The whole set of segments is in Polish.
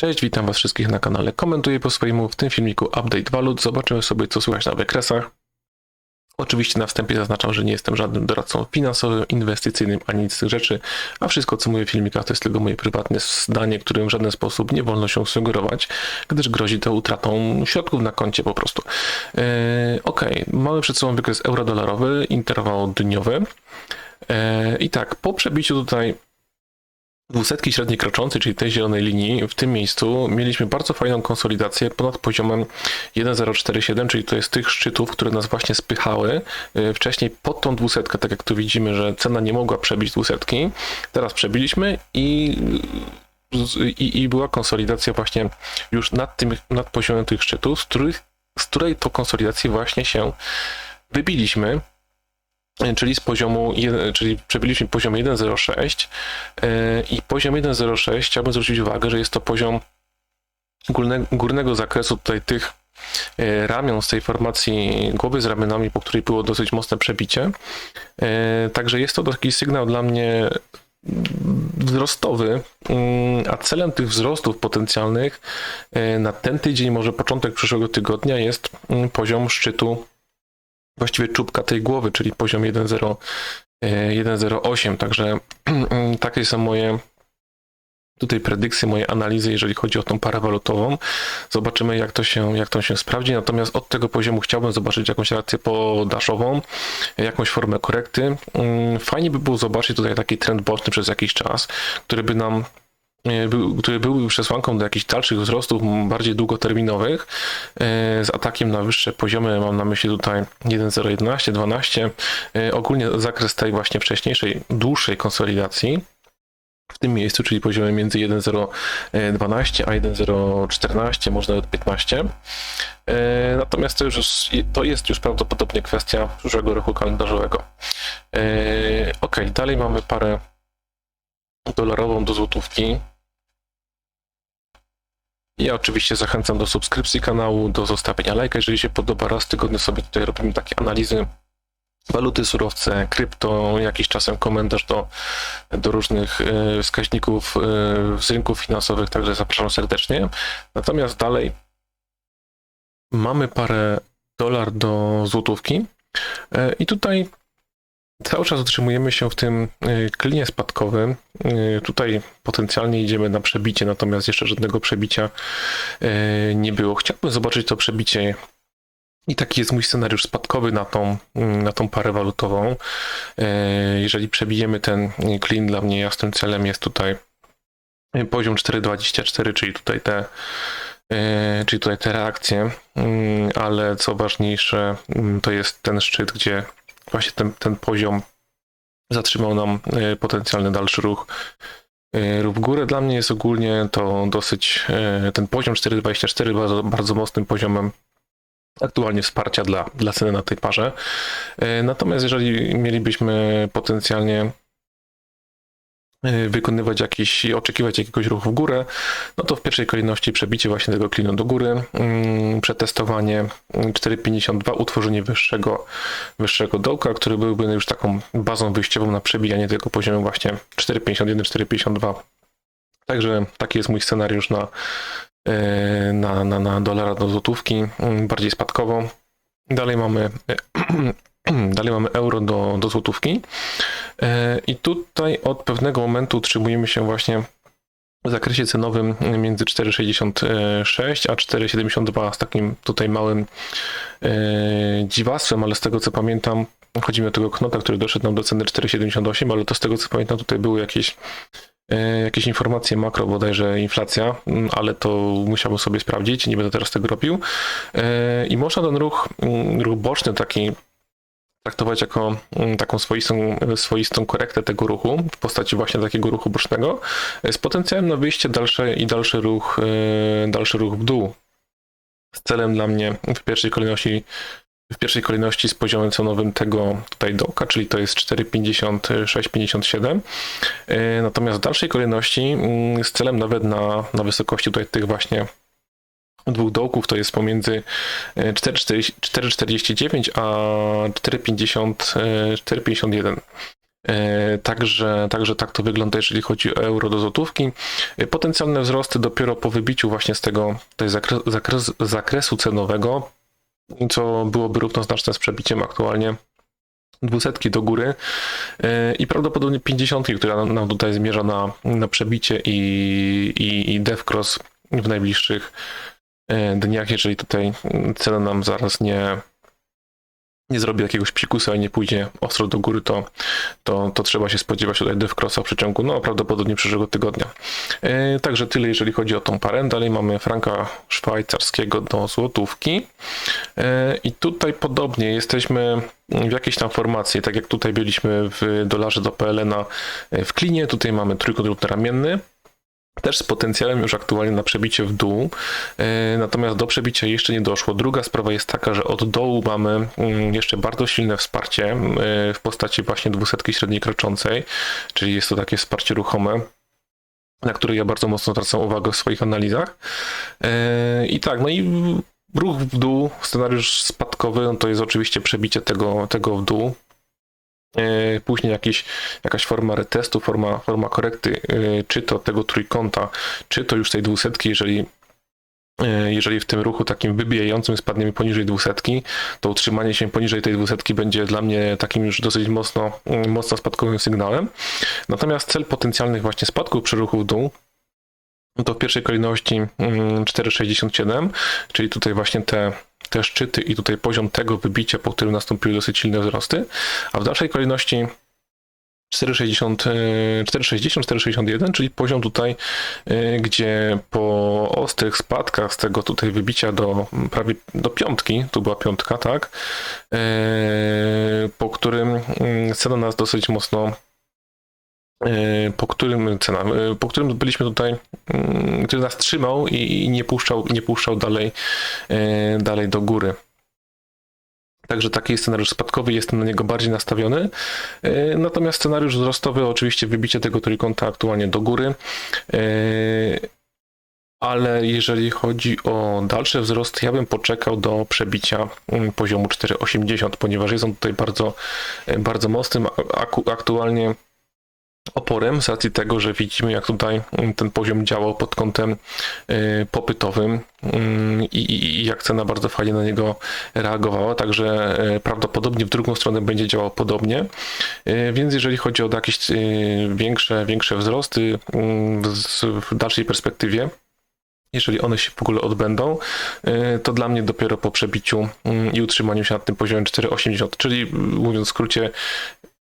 Cześć, witam Was wszystkich na kanale. Komentuję po swojemu w tym filmiku update walut. Zobaczymy sobie, co słychać na wykresach. Oczywiście na wstępie zaznaczam, że nie jestem żadnym doradcą finansowym, inwestycyjnym ani nic z tych rzeczy, a wszystko co mówię w filmikach to jest tylko moje prywatne zdanie, którym w żaden sposób nie wolno się sugerować, gdyż grozi to utratą środków na koncie po prostu. Yy, ok, mamy przed sobą wykres eurodolarowy, interwał dniowy. Yy, I tak, po przebiciu tutaj dwusetki średniej kroczącej, czyli tej zielonej linii, w tym miejscu mieliśmy bardzo fajną konsolidację ponad poziomem 1.047, czyli to jest tych szczytów, które nas właśnie spychały y, wcześniej pod tą dwusetkę, tak jak tu widzimy, że cena nie mogła przebić dwusetki. Teraz przebiliśmy i i, i była konsolidacja właśnie już nad tym, nad poziomem tych szczytów, z, których, z której to konsolidacji właśnie się wybiliśmy czyli z poziomu, czyli przebyliśmy poziom 1.06 e, i poziom 1.06 chciałbym zwrócić uwagę, że jest to poziom górnego, zakresu tutaj tych e, ramion z tej formacji głowy z ramionami, po której było dosyć mocne przebicie. E, także jest to taki sygnał dla mnie wzrostowy, mm, a celem tych wzrostów potencjalnych na ten tydzień, może początek przyszłego tygodnia jest mm, poziom szczytu właściwie czubka tej głowy, czyli poziom 1.08. E, Także takie są moje tutaj predykcje, moje analizy, jeżeli chodzi o tą parę walutową. Zobaczymy, jak to się, jak to się sprawdzi. Natomiast od tego poziomu chciałbym zobaczyć jakąś reakcję podaszową, jakąś formę korekty. Mm, fajnie by było zobaczyć tutaj taki trend boczny przez jakiś czas, który by nam był, który byłby przesłanką do jakichś dalszych wzrostów bardziej długoterminowych e, z atakiem na wyższe poziomy, mam na myśli tutaj 1.011, 12, e, ogólnie zakres tej właśnie wcześniejszej, dłuższej konsolidacji w tym miejscu, czyli poziomem między 1.012 a 1.014, może nawet 15. Natomiast to, już, to jest już prawdopodobnie kwestia przyszłego roku kalendarzowego. Ok, dalej mamy parę dolarową do złotówki. Ja oczywiście zachęcam do subskrypcji kanału, do zostawienia lajka, jeżeli się podoba. Raz w tygodniu sobie tutaj robimy takie analizy waluty, surowce, krypto, jakiś czasem komentarz do, do różnych e, wskaźników e, z rynków finansowych, także zapraszam serdecznie. Natomiast dalej mamy parę dolar do złotówki e, i tutaj Cały czas utrzymujemy się w tym y, klinie spadkowym. Y, tutaj potencjalnie idziemy na przebicie, natomiast jeszcze żadnego przebicia y, nie było. Chciałbym zobaczyć to przebicie i taki jest mój scenariusz spadkowy na tą, na tą parę walutową. Jeżeli przebijemy ten klin, dla mnie jasnym celem jest tutaj poziom 4,24, czyli tutaj te czyli tutaj te reakcje, ale co ważniejsze, to jest ten szczyt, gdzie właśnie ten, ten poziom zatrzymał nam e, potencjalny dalszy ruch. E, ruch w górę dla mnie jest ogólnie to dosyć, e, ten poziom 4,24 bardzo, bardzo mocnym poziomem aktualnie wsparcia dla, dla ceny na tej parze. Natomiast jeżeli mielibyśmy potencjalnie wykonywać jakiś, oczekiwać jakiegoś ruchu w górę, no to w pierwszej kolejności przebicie właśnie tego klinu do góry, mm, przetestowanie 4,52, utworzenie wyższego, wyższego dołka, który byłby już taką bazą wyjściową na przebijanie tego poziomu właśnie 4,51, 4,52. Także taki jest mój scenariusz na, y, na, na, na dolara do złotówki, mm, bardziej spadkowo. Dalej mamy Dalej mamy euro do, do złotówki. E, I tutaj od pewnego momentu utrzymujemy się właśnie w zakresie cenowym między 4,66 a 4,72 z takim tutaj małym e, dziwactwem, ale z tego co pamiętam, chodzi mi o tego knota, który doszedł nam do ceny 4,78, ale to z tego co pamiętam tutaj były jakieś e, jakieś informacje makro, bodajże inflacja, mm, ale to musiałbym sobie sprawdzić, nie będę teraz tego robił. I można ten ruch, mm, ruch boczny taki traktować jako mm, taką swoistą, swoistą korektę tego ruchu w postaci właśnie takiego ruchu bocznego z potencjałem na wyjście dalsze i dalszy ruch, e, dalszy ruch w dół. Z celem dla mnie w pierwszej kolejności w pierwszej kolejności z poziomem cenowym tego tutaj dołka, czyli to jest 4,56-57. E, natomiast w dalszej kolejności mm, z celem nawet na, na wysokości tutaj tych właśnie dwóch dołków to jest pomiędzy 4,49 e, a 4,51. E, Także, także tak to wygląda, jeżeli chodzi o euro do złotówki. E, Potencjalne wzrosty dopiero po wybiciu właśnie z tego tej zakres, zakres, zakresu cenowego, co byłoby równoznaczne z przebiciem aktualnie dwusetki do góry E, i prawdopodobnie 50, która nam- tutaj zmierza na, na przebicie i, i, i cross w najbliższych e, dniach, jeżeli tutaj cena nam zaraz nie, nie zrobi jakiegoś psikusa i nie pójdzie ostro do góry, to, to, to trzeba się spodziewać tutaj dev crossa w przeciągu, no prawdopodobnie przyszłego tygodnia. E, Także tyle, jeżeli chodzi o tą parę. Dalej mamy franka szwajcarskiego do złotówki. E, I tutaj podobnie jesteśmy w jakiejś tam formacji, tak jak tutaj byliśmy w dolarze do PLN-a w klinie, tutaj mamy trójkąt ramienny. Też z potencjałem już aktualnie na przebicie w dół, E, natomiast do przebicia jeszcze nie doszło. Druga sprawa jest taka, że od dołu mamy mm, jeszcze bardzo silne wsparcie e, w postaci właśnie dwusetki średniej kroczącej, czyli jest to takie wsparcie ruchome, na które ja bardzo mocno zwracam uwagę w swoich analizach. E, I tak, no i ruch w dół, scenariusz spadkowy, no to jest oczywiście przebicie tego, tego w dół. E, Później jakiś, jakaś forma retestu, forma, forma korekty, e, czy to tego trójkąta, czy to już tej dwusetki, jeżeli e, jeżeli w tym ruchu takim wybijającym spadniemy poniżej dwusetki, to utrzymanie się poniżej tej dwusetki będzie dla mnie takim już dosyć mocno, mocno spadkowym sygnałem. Natomiast cel potencjalnych właśnie spadków przy ruchu w dół no to w pierwszej kolejności mm, 4,67, czyli tutaj właśnie te, te szczyty i tutaj poziom tego wybicia, po którym nastąpiły dosyć silne wzrosty, a w dalszej kolejności 4,60, e, 4,60, 4,61, czyli poziom tutaj, e, gdzie po ostrych spadkach z tego tutaj wybicia do mm, prawie do piątki, tu była piątka, tak, e, po którym mm, cena nas dosyć mocno po którym cena, e, po którym byliśmy tutaj, mm, który nas trzymał i nie puszczał, nie puszczał dalej, e, dalej do góry. Także taki scenariusz spadkowy, jestem na niego bardziej nastawiony. E, Natomiast scenariusz wzrostowy, oczywiście wybicie tego trójkąta aktualnie do góry. E, Ale jeżeli chodzi o dalsze wzrosty, ja bym poczekał do przebicia mm, poziomu 4,80, ponieważ jest on tutaj bardzo, e, bardzo mocnym. Aktualnie oporem z racji tego, że widzimy jak tutaj mm, ten poziom działał pod kątem y, popytowym mm, i, jak cena bardzo fajnie na niego reagowała, także y, prawdopodobnie w drugą stronę będzie działał podobnie, Y, więc jeżeli chodzi o jakieś większe, większe wzrosty mm, w, dalszej perspektywie, jeżeli one się w ogóle odbędą, to dla mnie dopiero po przebiciu i utrzymaniu się nad tym poziomem 4,80, czyli mówiąc w skrócie,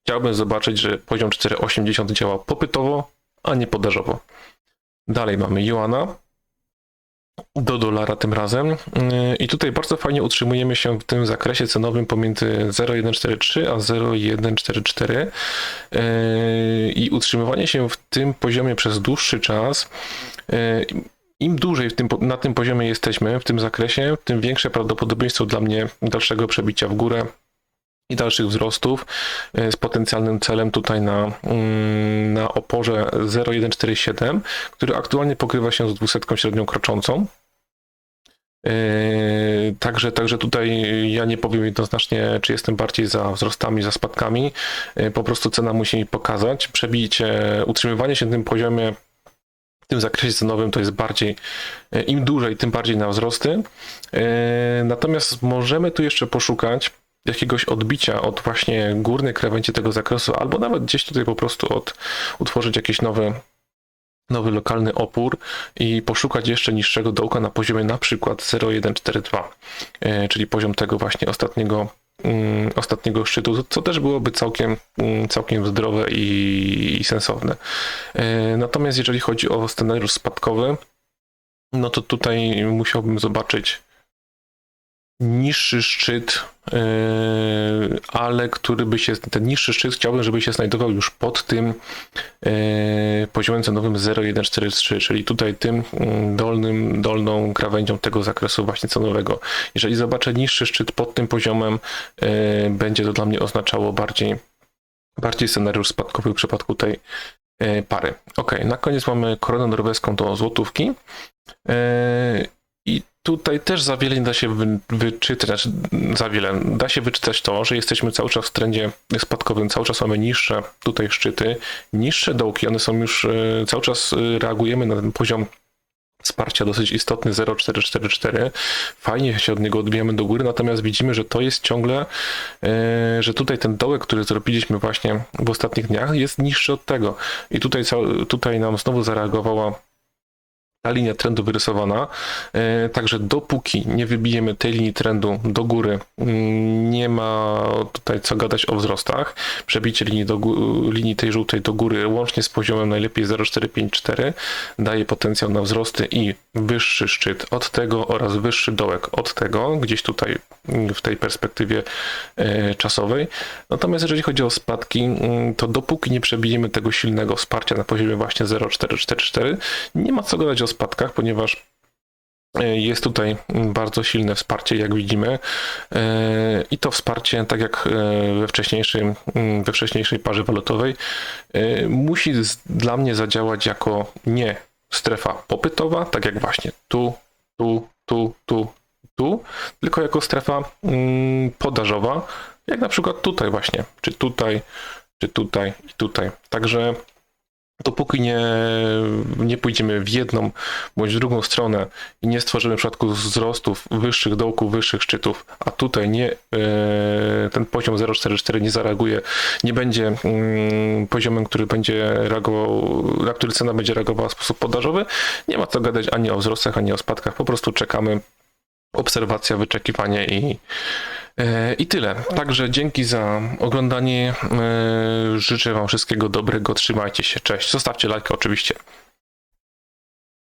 chciałbym zobaczyć, że poziom 4,80 działa popytowo, a nie podażowo. Dalej mamy Joana do dolara tym razem. Yy, i tutaj bardzo fajnie utrzymujemy się w tym zakresie cenowym pomiędzy 0,143 a 0,144 Yy, i utrzymywanie się w tym poziomie przez dłuższy czas. Yy, im dłużej tym, na tym poziomie jesteśmy, w tym zakresie, tym większe prawdopodobieństwo dla mnie dalszego przebicia w górę i dalszych wzrostów e, z potencjalnym celem tutaj na, mm, na oporze 0,147, który aktualnie pokrywa się z dwusetką średnią kroczącą. E, Także, także tutaj ja nie powiem jednoznacznie, czy jestem bardziej za wzrostami, za spadkami. E, Po prostu cena musi mi pokazać. Przebicie, utrzymywanie się na tym poziomie, w tym zakresie cenowym to jest bardziej, im dłużej, tym bardziej na wzrosty. Natomiast możemy tu jeszcze poszukać jakiegoś odbicia od właśnie górnej krawędzi tego zakresu, albo nawet gdzieś tutaj po prostu od, utworzyć jakiś nowy, nowy lokalny opór i poszukać jeszcze niższego dołka na poziomie na przykład 0,142, e, czyli poziom tego właśnie ostatniego, mm, ostatniego szczytu, co też byłoby całkiem, mm, całkiem zdrowe i, i sensowne. E, Natomiast jeżeli chodzi o scenariusz spadkowy, no to tutaj musiałbym zobaczyć niższy szczyt, yy, ale który by się, ten niższy szczyt chciałbym, żeby się znajdował już pod tym yy, poziomem cenowym 0,143, czyli tutaj tym mm, dolnym, dolną krawędzią tego zakresu właśnie cenowego. Jeżeli zobaczę niższy szczyt pod tym poziomem, yy, będzie to dla mnie oznaczało bardziej, bardziej scenariusz spadkowy w przypadku tej pary. Ok, na koniec mamy koronę norweską do złotówki. I Tutaj też za wiele nie da się wy, wyczytać, za wiele. Da się wyczytać to, że jesteśmy cały czas w trendzie spadkowym, cały czas mamy niższe tutaj szczyty, niższe dołki, one są już, e, cały czas e, reagujemy na ten poziom wsparcia dosyć istotny 0,444. Fajnie się od niego odbijamy do góry, natomiast widzimy, że to jest ciągle, e, że tutaj ten dołek, który zrobiliśmy właśnie w ostatnich dniach jest niższy od tego. I tutaj, tutaj nam znowu zareagowała ta linia trendu wyrysowana. E, Także dopóki nie wybijemy tej linii trendu do góry, mm, nie ma tutaj co gadać o wzrostach. Przebicie linii, do, linii tej żółtej do góry łącznie z poziomem najlepiej 0,454 daje potencjał na wzrosty i wyższy szczyt od tego oraz wyższy dołek od tego, gdzieś tutaj mm, w tej perspektywie e, czasowej. Natomiast jeżeli chodzi o spadki, mm, to dopóki nie przebijemy tego silnego wsparcia na poziomie właśnie 0,444, nie ma co gadać o spadkach, ponieważ e, jest tutaj bardzo silne wsparcie, jak widzimy. E, I to wsparcie, tak jak e, we wcześniejszym, mm, we wcześniejszej parze walutowej, musi dla mnie zadziałać jako nie strefa popytowa, tak jak właśnie tu, tu, tu, tu, tu, tylko jako strefa mm, podażowa, jak na przykład tutaj właśnie, czy tutaj, czy tutaj i tutaj. Także dopóki nie, nie pójdziemy w jedną bądź w drugą stronę i nie stworzymy w przypadku wzrostów wyższych dołków, wyższych szczytów, a tutaj nie, e, ten poziom 0,44 nie zareaguje, nie będzie mm, poziomem, który będzie reagował, na który cena będzie reagowała w sposób podażowy, nie ma co gadać ani o wzrostach, ani o spadkach, po prostu czekamy, obserwacja, wyczekiwanie i, i tyle. Także dzięki za oglądanie. E, Życzę Wam wszystkiego dobrego. Trzymajcie się. Cześć. Zostawcie lajka oczywiście.